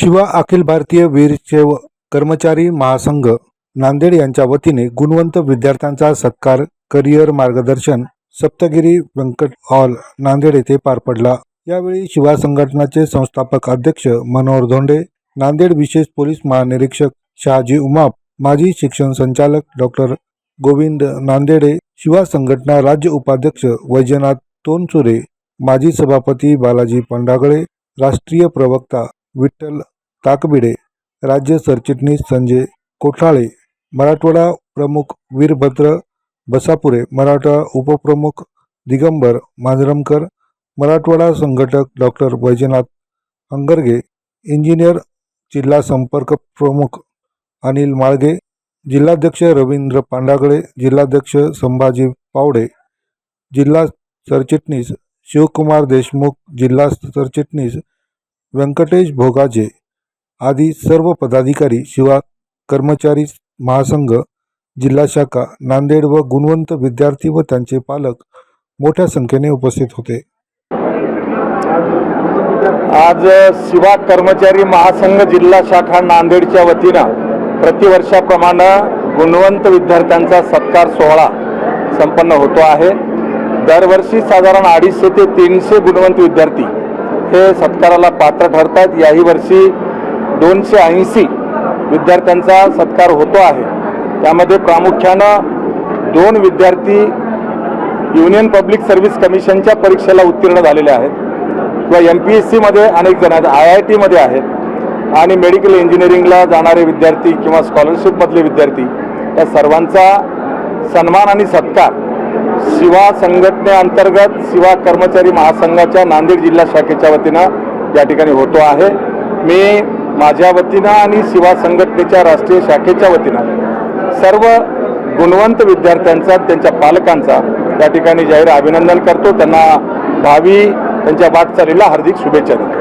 शिवा अखिल भारतीय वीर कर्मचारी महासंघ नांदेड यांच्या वतीने गुणवंत विद्यार्थ्यांचा सत्कार करिअर मार्गदर्शन सप्तगिरी व्यंकट हॉल नांदेड येथे पार पडला. यावेळी शिवा संघटनाचे संस्थापक अध्यक्ष मनोहर धोंडे नांदेड विशेष पोलीस महानिरीक्षक शहाजी उमाप माजी शिक्षण संचालक डॉक्टर गोविंद नांदेडे शिवा संघटना राज्य उपाध्यक्ष वैजनाथ तोनसुरे माजी सभापती बालाजी पंडागळे राष्ट्रीय प्रवक्ता विठ्ठल ताकबिडे राज्य सरचिटणीस संजय कोठाळे मराठवाडा प्रमुख वीरभद्र बसापुरे मराठा उपप्रमुख दिगंबर मांजरमकर मराठवाडा संघटक डॉक्टर वैजनाथ अंगरगे इंजिनियर जिल्हा संपर्क प्रमुख अनिल माळगे जिल्हाध्यक्ष रवींद्र पांडागळे जिल्हाध्यक्ष संभाजी पावडे जिल्हा सरचिटणीस शिवकुमार देशमुख जिल्हा सरचिटणीस व्यंकटेश भोगाजे आदी सर्व पदाधिकारी शिवा कर्मचारी महासंघ जिल्हा शाखा नांदेड व गुणवंत विद्यार्थी व त्यांचे पालक मोठ्या संख्येने उपस्थित होते. आज शिवा कर्मचारी महासंघ जिल्हा शाखा नांदेडच्या वतीनं प्रतिवर्षाप्रमाणे गुणवंत विद्यार्थ्यांचा सत्कार सोहळा संपन्न होतो आहे. दरवर्षी साधारण अडीचशे ते तीनशे गुणवंत विद्यार्थी हे सत्काराला पात्र ठरतात याही वर्षी दोनशे ऐंशी विद्यार्थ्यांचा सत्कार होतो आहे. त्यामध्ये प्रामुख्यानं दोन विद्यार्थी युनियन पब्लिक सर्व्हिस कमिशनच्या परीक्षेला उत्तीर्ण झालेले आहेत. किंवा एम पी एस सीमध्ये अनेक जण आहेत. आय आय टीमध्ये आहेत. आणि मेडिकल इंजिनिअरिंगला जाणारे विद्यार्थी किंवा स्कॉलरशिपमधले विद्यार्थी या सर्वांचा सन्मान आणि सत्कार शिवा संघटनेअंतर्गत शिवा कर्मचारी महासंघाच्या नांदेड जिल्हा शाखेच्या वतीनं या ठिकाणी होतो आहे. मी माझ्या वतीनं आणि शिवा संघटनेच्या राष्ट्रीय शाखेच्या वतीनं सर्व गुणवंत विद्यार्थ्यांचा त्यांच्या पालकांचा या ठिकाणी जाहीर अभिनंदन करतो. त्यांना भावी त्यांच्या वाटचालीला हार्दिक शुभेच्छा देतो.